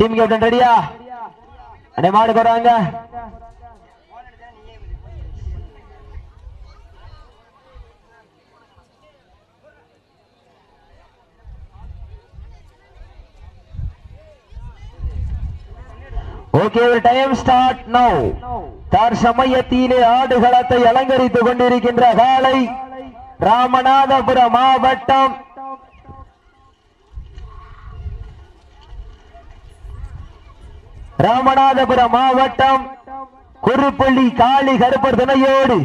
Team captain ரெடியா அடே மாடு போறாங்க ஓகே ஒரு டைம் ஸ்டார்ட் நவ் சமயத்திலே ஆடுகளத்தை அலங்கரித்துக் கொண்டிருக்கின்ற காலை ராமநாதபுரம் மாவட்டம் ராமநாதபுரம் மாவட்டம் குருப்பள்ளி காளி கருப்பர் துணையோடு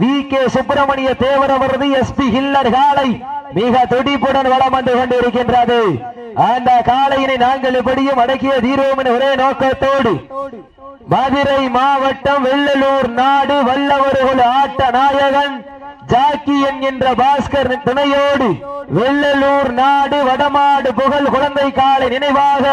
வி கே சுப்பிரமணிய தேவர் அவரது எஸ்பி ஹில்லர் காளை மிக துடிப்புடன் வளம் வந்து கொண்டிருக்கின்றது. அந்த காளையினை நாங்கள் எப்படியும் அடக்கிய தீர்வோம் என ஒரே நோக்கத்தோடு மதுரை மாவட்டம் வெள்ளலூர் நாடு வல்லவர்கள் ஆட்ட நாயகன் ஜாக்கி என்கின்ற பாஸ்கர் துணையோடு வெள்ளலூர் நாடு வடமாடு புகழ் குழந்தை காலை நினைவாக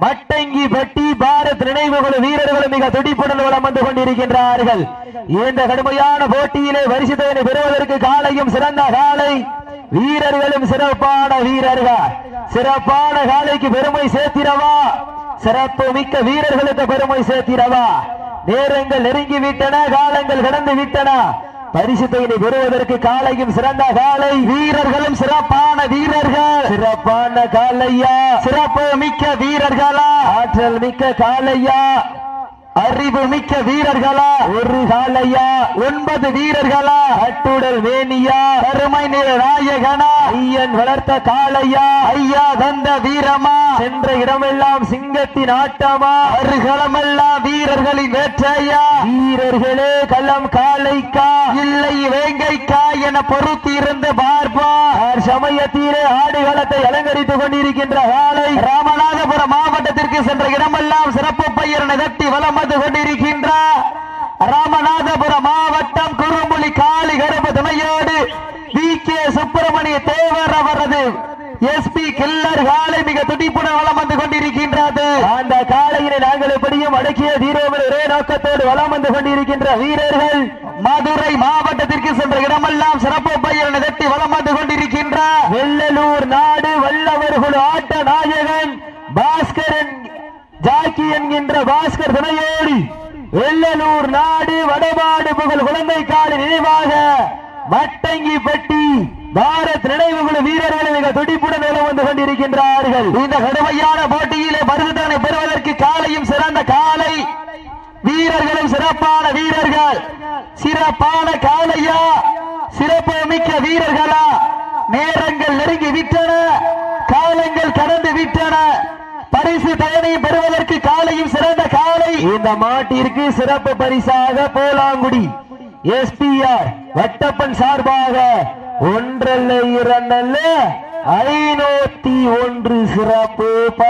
மட்டங்கி பட்டி பாரத் நினைவுகள் வீரர்கள் மிக துடிப்புடன் வளம் வந்து கொண்டிருக்கின்றார்கள். இந்த கடுமையான போட்டியிலே வரிசைத்தவனை பெறுவதற்கு காலையும் சிறந்த காலை. வீரர்களும் சிறப்பான வீரர்கள். சிறப்பான காலைக்கு பெருமை சேர்த்திடவா? சிறப்பு மிக்க வீரர்களுக்கு பெருமை சேர்த்திடவா? நேரங்கள் நெருங்கி விட்டன காலங்கள் கடந்து விட்டன. பரிசுத்தையினை பெறுவதற்கு காலையும் சிறந்த காலை வீரர்களும் சிறப்பான வீரர்கள். சிறப்பான காலையா? சிறப்பு மிக்க வீரர்களா? ஆற்றல் மிக்க காலையா? அறிவு மிக்க வீரர்களா? ஒரு காலையா? ஒன்பது வீரர்களா? அட்டுடல் வேணியா? கருமை நிற நாயகனா? ஐயன் வளர்த்த காளையா? ஐயா தந்த வீரமா? சென்ற இடமெல்லாம் சிங்கத்தின் ஆட்டமா? அருகலமெல்லாம் வீரர்களின் வேற்றையா வீரர்களே களம் காளைக்கா? இல்லை வேங்கைக்கா என பொறுத்து பா சமயத்திலே ஆடுகளத்தை அலங்கரித்துக் கொண்டிருக்கின்ற காலை ராமநாதபுரம் மாவட்டத்திற்கு சென்ற இடமெல்லாம் சிறப்பு பயிர் நிகழ்த்தி வலம் வந்து கொண்டிருக்கின்ற ராமநாதபுரம் மாவட்டம் குறும்புலி காளி கரும்பு துணையோடு வி. கே. சுப்பிரமணிய தேவர் அவரது எஸ்பி கில்லர் காலை மிக துடிப்புடன் வலம் வந்து கொண்டிருக்கின்றது. அந்த காலையினை நாங்கள் எப்படியும் அடக்கிய தீரோவில் ஒரே நோக்கத்தோடு வலம் வந்து கொண்டிருக்கின்ற வீரர்கள் மதுரை மாவட்டத்திற்கு சென்ற இடமெல்லாம் சிறப்பு பயிர் நிகழ்த்தி வலம் வந்து கொண்டிருக்கின்ற வெள்ளலூர் நாடு வல்லவர்கள் ஆட்ட நாயகன் பாஸ்கரன் ஜாக்கி என்கின்ற பாஸ்கர் துணையோடி. வெள்ளலூர் நாடு வடபாடு புகழ் குழந்தை காடு நினைவாக மட்டங்கி பட்டி பாரத் நினைவுகள் வீரர்கள் மிக துடிப்புடன் நிலம் வந்து கொண்டிருக்கின்றார்கள். இந்த கடுமையான போட்டியிலே பரிசுத்தனை பெறுவதற்கு காலையும் சிறந்த காலை வீரர்களும் சிறப்பான வீரர்கள். சிறப்பான காலையா சிறப்பு மிக்க வீரர்களா? நேரங்கள் நெருங்கி விட்டன. காலங்கள் கடந்து விட்டன. பரிசு பயனை பெறுவதற்கு காலையும் சிறந்த காலை. இந்த மாட்டிற்கு சிறப்பு பரிசாக போலாங்குடி. எஸ்பிஆர் வட்டப்பன் சார்பாக ஒன்றல்ல இரண்டல்ல ஐநூத்தி ஒன்று சிறப்பு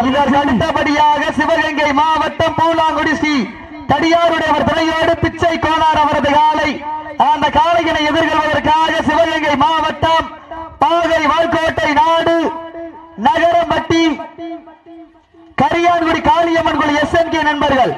இதற்கு அடுத்தபடியாக சிவகங்கை மாவட்டம் பூலாங்குடி ஸ்ரீ தடியாருடைய அவர் தலையோடு பிச்சை கோனார் அவரது காலை. அந்த காலையினை எதிர்கொள்வதற்காக சிவகங்கை மாவட்டம் பாகை வாழ்கோட்டை நாடு நகரம்பட்டி கரியான்குடி காளியம்மன் குழு எஸ் என் கே நண்பர்கள்.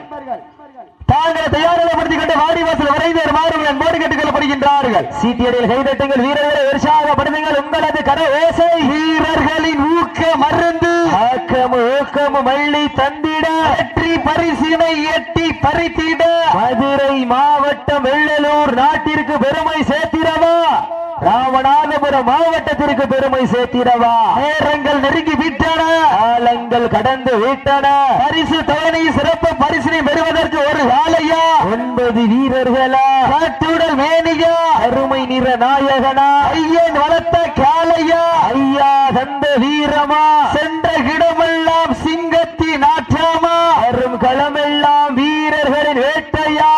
தாங்கள் தயாரிப்படுத்திக் கொண்டு வாடிவாசல் விரைந்து மாறுங்கள் என்போடு கேட்டுக் கொள்ளப்படுகின்றார்கள். சீட்டியடியில் கைதட்டுங்கள் வீரர்களை உற்சாகப்படுத்துங்கள் உங்களது கர ஓசை வீரர்களின் ஊக்க மருந்து ஆக்கமு ஊக்கமு மள்ளி தந்திட வெற்றி பரிசினை எட்டி பறித்திட மதுரை மாவட்டம் வெள்ளலூர் நாட்டிற்கு பெருமை சேர்த்திடவா? ராமநாதபுரம் மாவட்டத்திற்கு பெருமை சேர்த்திடவா? நேரங்கள் நெருங்கி விட்டன காலங்கள் கடந்து விட்டன. பரிசு தவணை சிறப்பு பரிசினை பெறுவதற்கு ஒரு காலையா ஒன்பது வீரர்களா? காட்டுடல் மேனியா? அருமை நிற நாயகனா? ஐயன் வளர்த்த காளையா? ஐயா தந்த வீரமா? சென்ற இடமெல்லாம் சிங்கத்தின் நாற்றாமா அரும் களமெல்லாம் வீரர்களின் வேட்டையா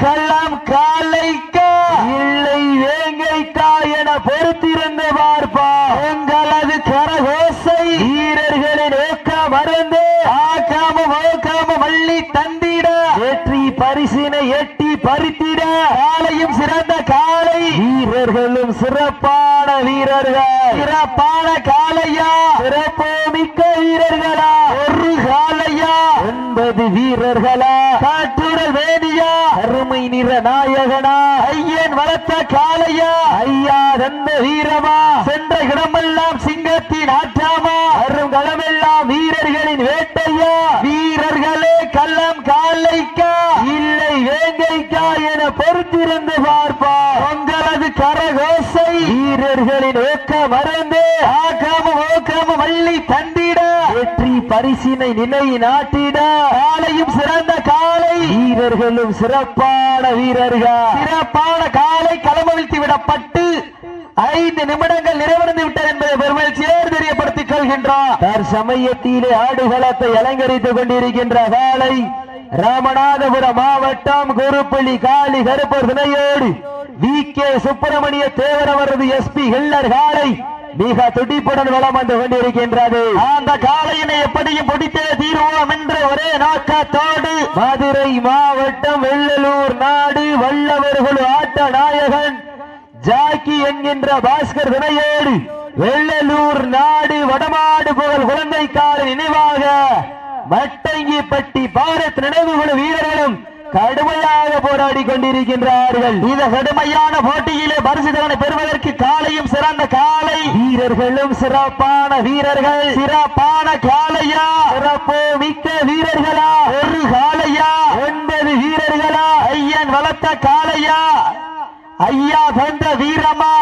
வீரர்களே களம் காலைக்கா இல்லை வேங்கைக்கா என பொறுத்திருந்து பார்ப்பா உங்களது கரகோசை வீரர்களின் ஓக்க மருந்து ஆக்காம ஓக்காம மல்லி தந்திட. வெற்றி பரிசினை எட்டி பறித்திட. காலையும் சிறந்த காலை. வீரர்களும் சிறப்பான வீரர்கள். சிறப்பான காலையா? சிறப்பு மிக்க வீரர்களா? ஒரு காலையா? ஒன்பது வீரர்களா? காற்றுடல் வேதியா? வீர நாயகனா ஐயன் வளர்த்த காளையா. ஐயா தந்த வீரமா. சென்ற இடமெல்லாம் சிங்கத்தின் ஆற்றாமா. வரும் களமெல்லாம் வீரர்களின் வேட்டையா. வீரர்களே கள்ளம் காலைக்கா இல்லை வேங்கைக்கா என பொறுத்திருந்து பார்ப்பா. உங்களது கரகோசை. வீரர்களின் ஊக்க மறந்து ஆக்காம ஓக்காம வள்ளி தன் பரிசினை நிலை நாட்டிட. காலையும் சிறந்த காலை. வீரர்களும் சிறப்பான வீரர்கள். சிறப்பான காலை களமவிழ்த்து விடப்பட்டு ஐந்து நிமிடங்கள் நிறைவடைந்து விட்டது என்பதை பெருமகிழ்ச்சியோடு தெரியப்படுத்திக் கொள்கின்றோம் தற்சமயத்திலே ஆடுகளத்தை அலங்கரித்துக் கொண்டிருக்கின்ற காலை ராமநாதபுரம் மாவட்டம் குருப்பள்ளி காளி கருப்பர் துணையோடு வி. கே. சுப்பிரமணிய தேவர் அவரது எஸ்பி ஹில்லர் காலை மிக துடிப்புடன் வளம் வந்து கொண்டிருக்கின்றது. அந்த காளையினை எப்படியும் பிடித்தே தீர்வோம் என்ற ஒரே நோக்கத்தோடு மதுரை மாவட்டம் வெள்ளலூர் நாடு வல்லவர்கள் ஆட்ட நாயகன் ஜாக்கி என்கின்ற பாஸ்கர் துணையோடு வெள்ளலூர் நாடு வடமாடு புகழ் குழந்தை கால நினைவாக மட்டங்கிப்பட்டி பாரத் நினைவுகுழு வீரர்களும் கடுமையாக போராடி கொண்டிருக்கின்றார்கள். இந்த கடுமையான போட்டியிலே பரிசுதனை பெறுவதற்கு காலையும் சிறந்த காலை. வீரர்களும் சிறப்பான வீரர்கள். சிறப்பான காலையா? சிறப்பு மிக்க வீரர்களா? ஒரு காலையா? ஒன்பது வீரர்களா? ஐயன் வளர்த்த காலையா? ஐயா தந்த வீரமா?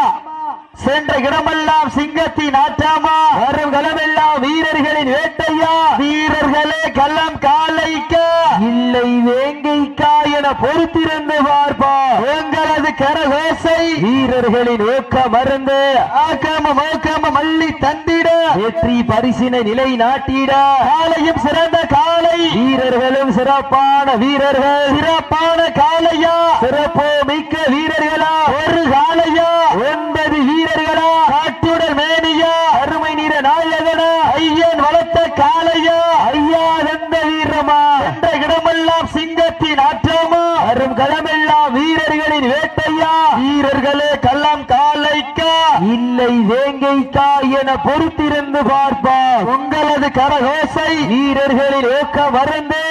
சென்ற இடமெல்லாம் சிங்கத்தின் ஆற்றாமா வரும் களமெல்லாம் வீரர்களின் வேட்டையா வீரர்களே கள்ளம் காலைக்கா இல்லை வேங்கைக்கா என பொறுத்திருந்து பார்ப்பா உங்களது கரகோசை வீரர்களின் ஊக்க மருந்து ஆக்காம மோக்காம மல்லி தந்திட. வெற்றி பரிசினை நிலை நாட்டிட காலையும் சிறந்த காலை வீரர்களும் சிறப்பான வீரர்கள். சிறப்பான காலையா சிறப்பு மிக்க வீரர்களா. ஒரு காலையா ஒன்பது வீரர்களா காட்டுடல் மேனியா அருமை நிற நாயகனா ஐயன் வளர்த்த காலையா ஐயா எந்த வீரமா என்ற இடமெல்லாம் சிங்கத்தின் ஆற்றமா வரும் களமெல்லாம் வீரர்களின் வேட்டையா வீரர்களே கள்ளம் காலைக்கா இல்லை வேங்கைக்கா என பொறுத்திருந்து பார்ப்பா உங்களது கரகோசை வீரர்களின் ஊக்க மருந்து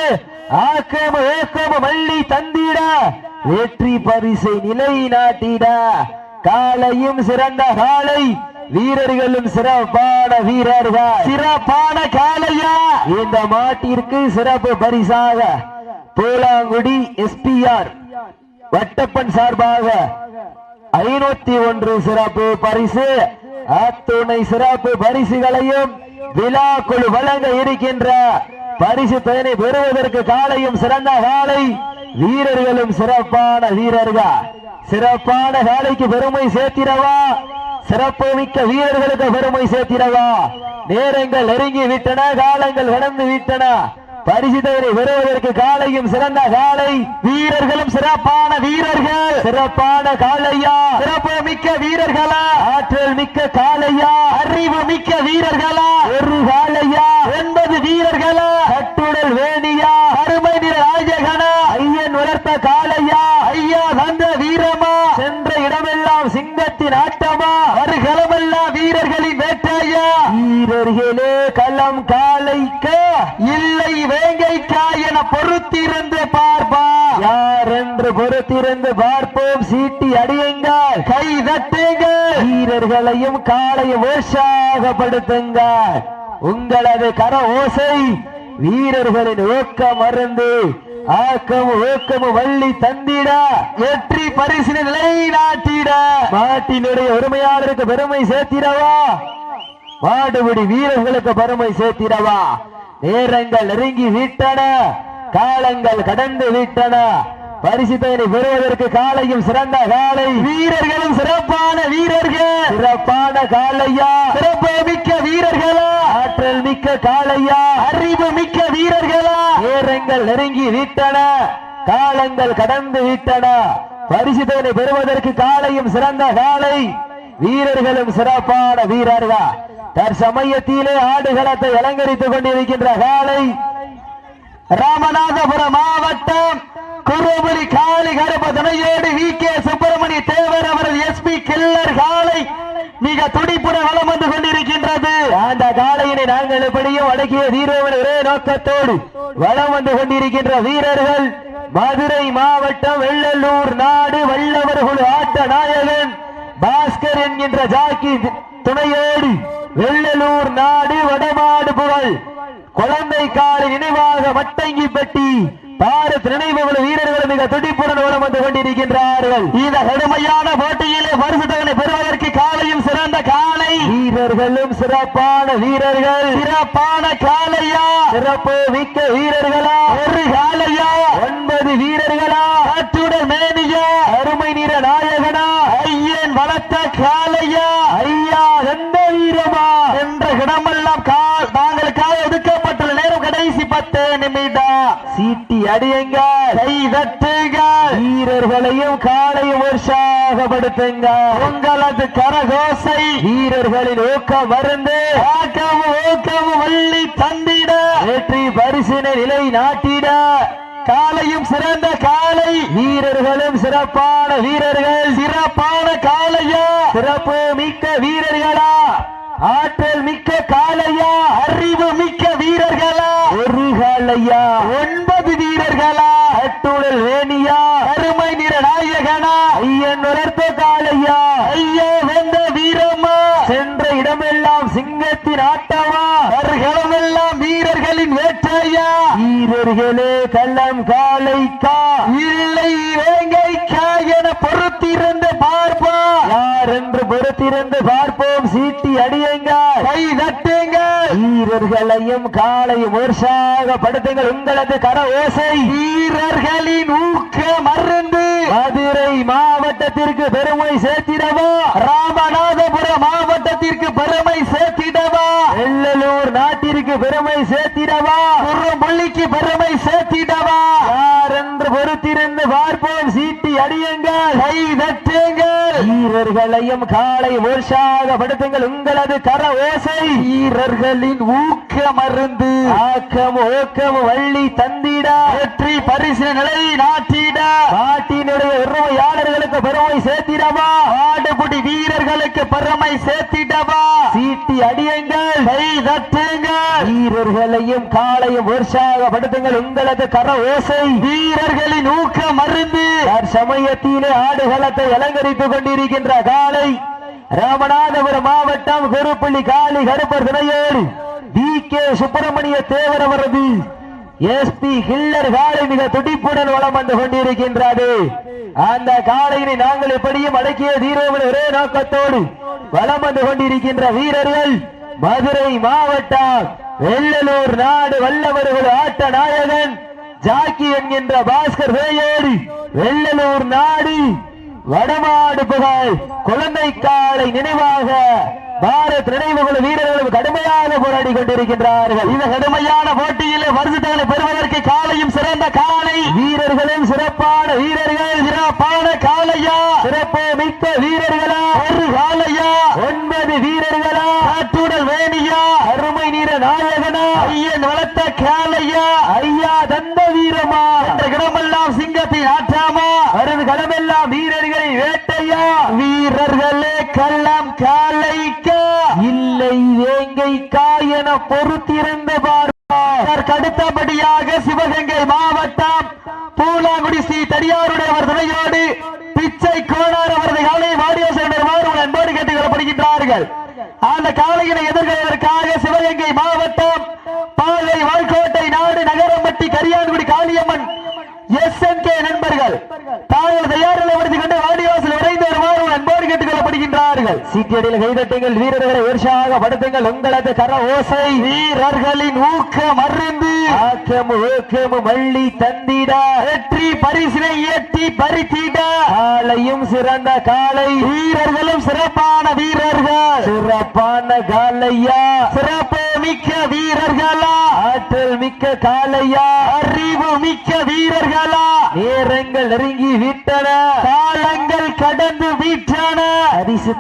ஆக்கம ஏக்கம வள்ளி தந்திட வெற்றி பரிசை நிலை நாட்டிட காலையும் சிறந்த காலை வீரர்களும் சிறப்பான வீரர்கள். சிறப்பான காலையா? இந்த மாட்டிற்கு சிறப்பு பரிசாக பூலாங்குடி எஸ்பிஆர் வட்டப்பன் சார்பாக ஐநூத்தி ஒன்று சிறப்பு பரிசு. அத்துணை சிறப்பு பரிசுகளையும் விழா குழு வழங்க இருக்கின்ற பரிசு பயனை பெறுவதற்கு காலையும் சிறந்த காலை. வீரர்களும் சிறப்பான வீரர்கள். சிறப்பான வேலைக்கு பெருமை சேர்த்திடவா? சிறப்பு மிக்க வீரர்களுக்கு பெருமை சேர்த்திடவா? நேரங்கள் நெருங்கி விட்டன காலங்கள் கடந்து விட்டன. பரிசுதனை பெறுவதற்கு காலையும் சிறந்த காலை. வீரர்களும் சிறப்பான வீரர்கள். சிறப்பான காலையா? சிறப்பு மிக்க வீரர்களா? ஆற்றல் மிக்க காலையா அறிவு மிக்க வீரர்களா? ஒரு காலையா ஒன்பது வீரர்களா? கட்டுடல் வேணியா? அருமை நிற ராஜகனா? ஐயன் வளர்த்த காலையா ஐயா தந்த வீரமா? சென்ற இடமெல்லாம் சிங்கத்தின் ஆட்டமா? வருகளமெல்லாம் வீரர்களின் வேட்டையா? வீரர்களே களம் காலைக்க இல்லை வேங்கைக்கா என பொறுத்திருந்து பார்ப்பா. யார் என்று பொறுத்திருந்து பார்ப்போம்? சீட்டி அடியுங்கள் கை தட்டுங்க வீரர்களையும் காலையும் உற்சாகப்படுத்துங்க. உங்களது கர ஓசை வீரர்களின் ஊக்க மருந்து ஆக்கம் ஊக்கமும் வள்ளி தந்திட வெற்றி பரிசின நிலை நாட்டிட நாட்டினுடைய உரிமையாளருக்கு பெருமை சேர்த்திடவா? மாடுபிடி வீரர்களுக்கு பெருமை சேர்த்திடவா? நேரங்கள் நெருங்கி விட்டன காலங்கள் கடந்து விட்டன. பரிசுத்தனை பெறுவதற்கு காலையும் சிறந்த காலை வீரர்களும் சிறப்பான வீரர்கள். சிறப்பான காலையா? சிறப்பு மிக்க வீரர்களா? ஆற்றல் மிக்க காலையா? அறிவு மிக்க வீரர்களா? நேரங்கள் நெருங்கி விட்டன. காலங்கள் கடந்து விட்டன. பரிசுத்தனை பெறுவதற்கு காலையும் சிறந்த காலை வீரர்களும் சிறப்பான வீரர்கள்? தற்சமயத்திலே ஆடுகளத்தை அலங்கரித்துக் கொண்டிருக்கின்ற காலை ராமநாதபுரம் மாவட்டம் குருபுரி காளி கருப்பதனையோடு வி கே சுப்பிரமணிய தேவர் அவரது எஸ்பி கில்லர் காலை மிக துடிப்புடன் வளம் வந்து கொண்டிருக்கின்றது. அந்த காலையினை நாங்கள் எப்படியும் அடக்கிய வீரர்கள் ஒரே நோக்கத்தோடு வளம் வந்து கொண்டிருக்கின்ற வீரர்கள் மதுரை மாவட்டம் வெள்ளலூர் நாடு வல்லவர்கள் ஆட்ட நாயகன் பாஸ்கர் என்கின்ற ஜாக்கி துணையோடு வெள்ளலூர் நாடு வடமாடு புகழ். குழந்தை காலை நினைவாக மட்டங்கி பெட்டி பாரத் நினைவு மிக துடிப்புடன் வந்து கொண்டிருக்கின்றார்கள். இந்த கடுமையான போட்டியிலே பரிசு தகனை பெறுவதற்கு காலையும் சிறந்த காலை. வீரர்களும் சிறப்பான வீரர்கள். சிறப்பான காலையா? சிறப்பு மிக்க வீரர்களா? ஒரு காலையா? ஒன்பது வீரர்களா? மேனியா? அருமை நிற நாயகனா? ஐயன் வளர்த்த காலையா? ஐயா எந்த வீரமா என்ற இடமெல்லாம் கால் தாங்களுக்காக ஒதுக்கப்பட்டுள்ள நேரம் நிமிடம் சீட்டி அடியுங்க கை தட்டுங்கள். வீரர்களையும் காலையும் உற்சாகப்படுத்துங்க உங்களது கரகோசை. வீரர்களின் ஊக்கம் மருந்து ஆக்கமும் ஊக்கமும் வள்ளி தந்திட. வெற்றி பரிசினை நிலை நாட்டிட. காலையும் சிறந்த காலை. வீரர்களும் சிறப்பான வீரர்கள். சிறப்பான காலையா. சிறப்பு மிக்க வீரர்களா. ஆற்றல் மிக்க காலையா அறிவு மிக்க வீரர்களா? ஒரு காலையா ஒன்பது வீரர்களா? அட்டுடல் வேணியா? அருமை நிற நாயகனா? ஐயன் வளர்த்த காலையா ஐயோ வெந்த வீரமா சென்ற இடமெல்லாம் சிங்கத்தின் ஆட்டமா? அவர்களெல்லாம் வீரர்களின் வேட்டையா? வீரர்களே கள்ளம் காலைக்கா இல்லை வேங்கைக்கா என பொறுத்திருந்து பார்ப்பா யார் என்று பொறுத்திருந்து பார்ப்போம். சீட்டி அடியுங்க கை தட்டுங்கள். வீரர்களையும் காலையும் உற்சாகப்படுத்துங்கள் உங்களது கர ஓசை. வீரர்களின் ஊக்க மருந்து. மதுரை மாவட்டத்திற்கு பெருமை சேர்த்திடவா? ராமநாதபுரம் மாவட்டத்திற்கு பெருமை சேர்த்திடவா? வெள்ளலூர் நாட்டிற்கு பெருமை சேர்த்திடவா? குறும்புள்ளிக்கு பெருமை சேர்த்திடவா? யார் என்று பொறுத்திருந்து பார்ப்போம். சீட்டி அடியுங்கள் கை தட்டுங்கள். வீரர்களையும் காலை உற்சாகப்படுத்துங்கள் உங்களது கர ஓசை. வீரர்களின் ஊக்க மருந்து. ஆக்கம் ஓக்கம் வள்ளி தந்திட. வெற்றி பரிசு நிலை நாட்டிட. நாட்டினுடைய உரிமையாளர்களுக்கு பெருமை சேர்த்திடவா. ஆடுபுடி வீரர்களுக்கு பெருமை சேர்த்திடவா. சீட்டி அடியுங்கள். கை தட்டுங்கள். வீரர்களையும் காலையும் உற்சாகப்படுத்துங்கள் உங்களது கர ஓசை. வீரர்களின் ஊக்க மருந்து. சமயத்திலே ஆடுகளத்தை அலங்கரித்துக் கொண்டிருக்கின்ற காலை ராமநாதபுரம் மாவட்டம் குருப்பள்ளி காளி கருப்பர் துணையோடு டி கே. சுப்பிரமணிய தேவர் அவரது எஸ்பி ஹில்லர் காலை மிக துடிப்புடன் வளம் வந்து கொண்டிருக்கின்றது. அந்த காலையினை நாங்கள் எப்படியும் அடக்கிய தீரோவில் ஒரே நோக்கத்தோடு வளம் வந்து கொண்டிருக்கின்ற வீரர்கள் மதுரை மாவட்டம் வெள்ளலூர் நாடு வல்லவர்கள் ஆட்ட நாயகன் ஜாக்கி என்கின்ற பாஸ்கர் வேயோடி வெள்ளலூர் நாடி வடமாடு புகழ் குழந்தை காலை நினைவாக பாரத் நினைவுகள் வீரர்களும் கடுமையாக போராடி கொண்டிருக்கின்றார்கள். இந்த கடுமையான போட்டியிலே பரிசுகளை பெறுவதற்கு காலையும் சிறந்த காலை. வீரர்களும் சிறப்பான வீரர்கள் சிறப்பான காலையா? சிறப்பு மிக்க வீரர்களா? ஒரு காலையா? ஒன்பது வீரர்களா? காற்றுடல் வேணியா? அருமை நீர நாயகனா? ஐயன் வளர்த்த காலையா? ஐயா தந்த வீரமா என்ற இடமெல்லாம் சிங்கத்தின் ஆற்றாமா வருது கடமெல்லாம் வீரர்களை வேட்டையா? வீரர்களே கள்ளம் காலைக்கா? இல்லை வேங்கைக்கா என பொறுத்திருந்து பார்ப்பார் அதற்கு சிவகங்கை மாவட்டம் பூலாங்குடி ஸ்ரீ தனியாருடைய அவர் துணையோடு பிச்சை கோணார் அவரது காலை வாடியோசனர் மாறுவன் அன்போடு கேட்டுக் கொள்ளப்படுகின்றார்கள் அந்த காலையினை எதிர்கொள்வதற்காக சிவகங்கை மாவட்டம் பாலை வாழ்க்கை நாடு Nagarampatti Kariyankudi Kaliyamman S N K நண்பர்கள் தாங்கள் தயார் நிலைப்படுத்திக் கொண்டு வாடிவாசல் விரைந்து வருமாறு அன்போடு கேட்டுக் கொள்ளப்படுகின்றார்கள் கைதட்டுங்கள் வீரர்களை உற்சாகப்படுத்துங்கள் உங்களது கர ஓசை வீரர்களின் ஊக்கம் அறிந்து ஆக்கம் ஊக்கம் மள்ளி தந்திட. வெற்றி பரிசினை ஏற்றி பறித்திட. காலையும் சிறந்த காலை வீரர்களும் சிறப்பான வீரர்கள். சிறப்பான காலையா? சிறப்பு மிக்க வீரர்களா? ஆற்றல் மிக்க காலையா? அறிவு மிக்க வீரர்களா? நேரங்கள் நெருங்கி விட்டன. காலங்கள் கடந்து வீற்றன பரிசு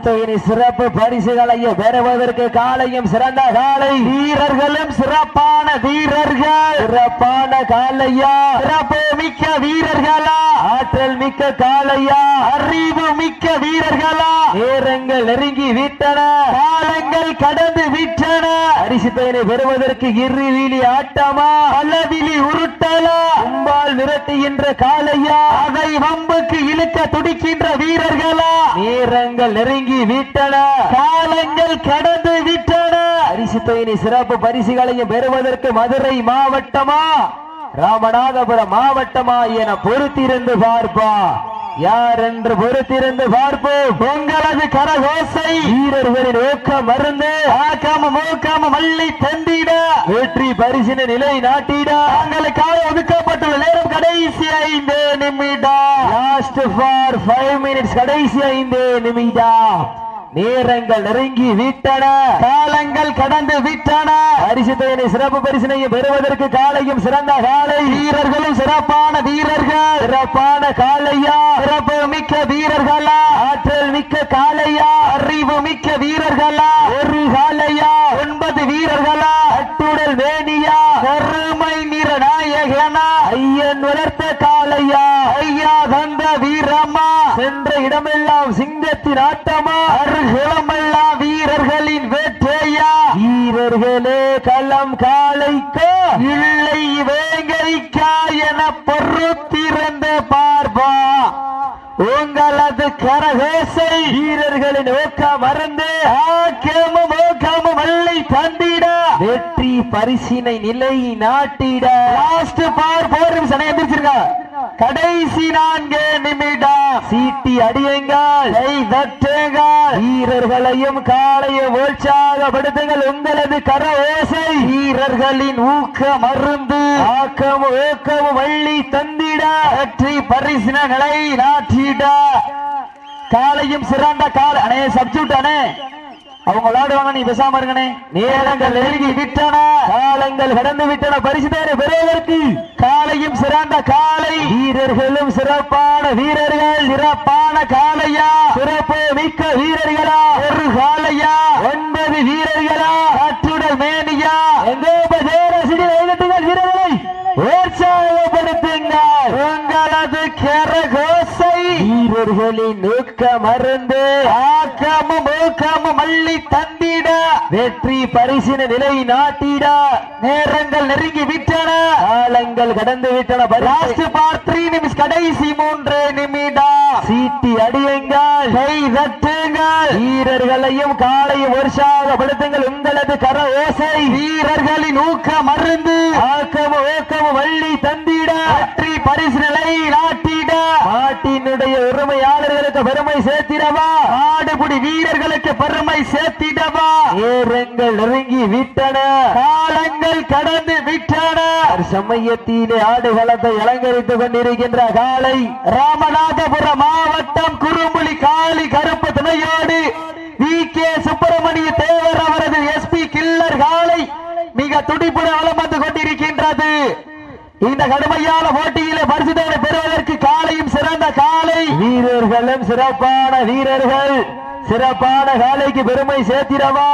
சிறப்பு பரிசுகளையும் பெறுவதற்கு காலையும் சிறந்த காலை. வீரர்களும் சிறப்பான வீரர்கள். சிறப்பான காலையா? சிறப்பு மிக்க வீரர்களா? ஆற்றல் மிக்க காலையா? அறிவு மிக்க வீரர்களா? நேரங்கள் நெருங்கி விட்டன. காலங்கள் கடந்து விட்டன. அரிசித்தையினை பெறுவதற்கு இறுதியிலி ஆட்டமா? அளவிலி உருட்டலா? கும்பால் நிரட்டுகின்ற காலையா? அதை வம்புக்கு இழுக்க துடிக்கின்ற வீரர்களா? நேரங்கள் நெருங்கி விட்டன. காலங்கள் கடந்து விட்டன. பரிசு தொகையினை சிறப்பு பரிசுகளையும் பெறுவதற்கு மதுரை மாவட்டமா? ராமநாதபுரம் மாவட்டமா என பொறுத்திருந்து பார்ப்பா யார் என்று பொறுத்திருந்து பார்ப்போம். உங்களது கரகோசை. வீரர்களின் ஊக்க மருந்து ஆக்காம மூக்காம மல்லி தந்திட. வெற்றி பரிசின நிலை நாட்டிட. தங்களுக்காக ஒதுக்கப்பட்டுள்ள நேரம் கடைசி ஐந்து நிமிடம். லாஸ்ட் ஃபார் ஃபைவ் மினிட்ஸ் கடைசி ஐந்து நிமிடம். நேரங்கள் நெருங்கி விட்டன. காலங்கள் கடந்து விட்டன. பரிசு சிறப்பு பரிசினையும் பெறுவதற்கு காலையும் சிறந்த காலை. வீரர்களும் சிறப்பான வீரர்கள். சிறப்பான காலையா? சிறப்பு மிக்க வீரர்களா? ஆற்றல் மிக்க காலையா? அறிவு மிக்க வீரர்களா? ஒரு காலையா? ஒன்பது வீரர்களா? அட்டுடல் வேணியா? கருமை நிற நாயகனா? ஐயன் வளர்த்த காலையா? ஐயா தந்த வீரமா? சென்ற இடமெல்லாம் சிங்கத்தின் ஆட்டமா அருகுளமெல்லாம் வீரர்களின் வேட்டையா வீரர்களே களம் வைக்க இல்லை வேங்கரிக்கா என பொறுத்திருந்து பார்ப்பா. உங்களது கரகோசை வீரர்களின் ஊக்கம் மறந்து ஆக்கமும் ஊக்கமும் அள்ளி தந்திட. வெற்றி பரிசினை நிலை நாட்டிட. லாஸ்ட் பார் போர் சனை எந்திரிச்சிருக்கா கடைசி நான்கு நிமிடம். சீட்டி அடியுங்கள். தட்டுங்கள். வீரர்களையும் காலையும் உற்சாகப்படுத்துங்கள் உங்களது கர ஓசை. வீரர்களின் ஊக்க மருந்து ஆக்கமும் ஊக்கமும் வள்ளி தந்திட. வெற்றி பரிசினங்களை நாட்டிட. காலையும் சிறந்த கால அண்ணே சப்ஜூட் அண்ணே. அவங்க விளையாடுவாங்க நீ பேசாம நேரங்கள் நெருங்கி விட்டன. காலங்கள் கடந்து விட்டன. பரிசுதாரை பெறுவதற்கு காலையும் சிறந்த காலை. வீரர்களும் சிறப்பான வீரர்கள். சிறப்பான காலையா? சிறப்பு மிக்க வீரர்களா? ஒரு காலையா? ஒன்பது வீரர்களா? கட்டுடல் மேனியா? எங்கோ ஜெயரசிடி வைகட்டுங்கள் வீரர்களை உற்சாகப்படுத்துங்கள் உங்களது கரகோசை வீரர்களின் ஊக்க மருந்து. ஆக்கமும் ஊக்கமும் அள்ளி தந்திட. வெற்றி பரிசின நிலை நாட்டிட. நேரங்கள் நெருங்கி விட்டன. காலங்கள் கடந்து விட்டன. லாஸ்ட் பரிசு பார் த்ரீ நிமிஷம் கடைசி மூன்று நிமிடம் சீட்டி அடியுங்கள். கை தட்டுங்கள். வீரர்களையும் காலையும் உற்சாகப்படுத்துங்கள். உங்களது கர ஓசை. வீரர்களின் ஊக்க மருந்து. ஆக்கமும் ஊக்கமும் வள்ளி தந்திட. வெற்றி பரிசு நிலை நாட்டினுடைய உரிமையாளர்களுக்கு பெருமை சேர்த்திடவா? ஆடுபுடி வீரர்களுக்கு பெருமை சேர்த்திடவா? நேரங்கள் நெருங்கி விட்டன. காலங்கள் கடந்து விட்டன. சமயத்திலே ஆடுகளத்தை அலங்கரித்துக் கொண்டிருக்கின்ற காலை ராமநாதபுரம் மாவட்டம் குறும்புலி காளி கருப்பு துணையோடு வி. கே. சுப்பிரமணிய தேவர் அவரது எஸ்பி கில்லர் காலை மிக துடிப்புடன் வலம் வந்து கொண்டிருக்கின்றது. இந்த கடுமையான போட்டியிலே காலையும் சிறந்த காலை. வீரர்களும் சிறப்பான வீரர்கள். சிறப்பான காலைக்கு பெருமை சேர்த்திடவா?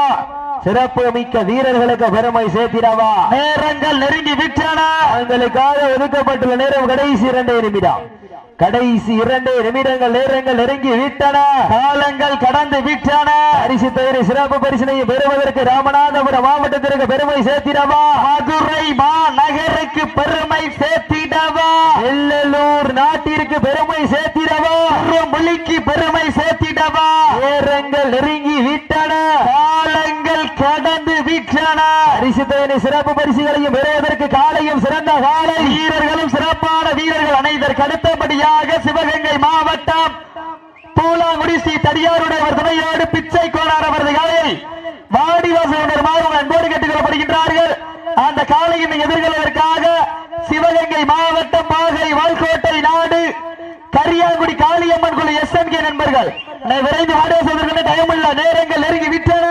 சிறப்பு மிக்க வீரர்களுக்கு பெருமை சேர்த்திடவா? நேரங்கள் நெருங்கி விட்டன. அவங்களுக்காக ஒதுக்கப்பட்டுள்ள நேரம் கடைசி இரண்டே நிமிடம். கடைசி இரண்டு நிமிடங்கள் நேரங்கள் நெருங்கி விட்டன. காலங்கள் கடந்து விட்டன. அரிசி தவிர சிறப்பு பரிசினையை பெறுவதற்கு ராமநாதபுரம் மாவட்டத்திற்கு பெருமை சேர்த்திடவா? மதுரை மாநகருக்கு பெருமை சேர்த்திடவா? எல்லூர் நாட்டிற்கு பெருமை சேர்த்திடவா? மொழிக்கு பெருமை சேர்த்திடவா? நேரங்கள் நெருங்கி விட்டன. காலங்கள் கடந்து விட்டன. அரிசி தவிர சிறப்பு பரிசுகளையும் பெறுவதற்கு காலையும் சிறந்த காலை. வீரர்களும் சிறப்பான வீரர்கள் அனைவருக்கு அடுத்தபடியாக சிவகங்கை மாவட்டம் பூலாங்குடி ஸ்ரீ தடியாருடைய துணையோடு பிச்சை கோளார் அவரது காலையில் வாடிவாசலுடைய மாறும் அன்போடு கேட்டுக் கொள்ளப்படுகின்றார்கள் அந்த காலையினை எதிர்கொள்வதற்காக சிவகங்கை மாவட்டம் மாகை வால்கோட்டை நாடு கரியாங்குடி காளியம்மன் குழு எஸ் என் கே நண்பர்கள். விரைந்து வாடிவாசலுக்கு டைம் நேரங்கள் நெருங்கி விட்டன.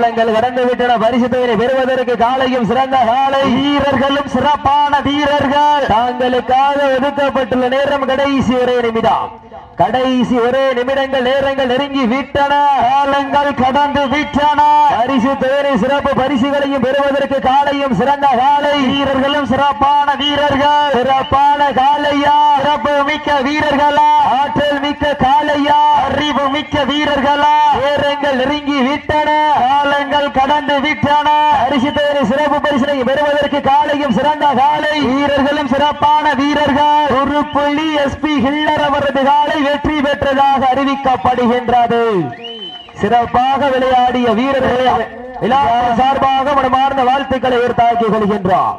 காலங்கள் கடந்து விட்டன. பரிசு தவிர பெறுவதற்கு காலையும் சிறந்த காலை. வீரர்களும் சிறப்பான வீரர்கள். தாங்களுக்காக ஒதுக்கப்பட்டுள்ள நேரம் கடைசி ஒரே நிமிடம். கடைசி ஒரே நிமிடங்கள் நேரங்கள் நெருங்கி விட்டன. காலங்கள் கடந்து விட்டன. பரிசு தேனை சிறப்பு பரிசுகளையும் பெறுவதற்கு காலையும் சிறந்த காலை. வீரர்களும் சிறப்பான வீரர்கள். சிறப்பான காலையா? சிறப்பு மிக்க வீரர்களா? ஆற்றல் மிக்க காலையா? அறிவு மிக்க வீரர்களா? நேரங்கள் நெருங்கி விட்டன. காலங்கள் கடந்து விட்டன பரிசு தேனை சிறப்பு பரிசனை பெறுவதற்கு காலையும் சிறந்த காலை. வீரர்களும் சிறப்பான வீரர்கள். ஒரு புள்ளி எஸ்பி ஹில்லர் அவரது காலை வெற்றி பெற்றதாக அறிவிக்கப்படுகின்றது. சிறப்பாக விளையாடிய வீரர்களை விழா சார்பாக மனமார்ந்த வாழ்த்துக்களை உயர்த்தாக்கிக் கொள்கின்றோம்.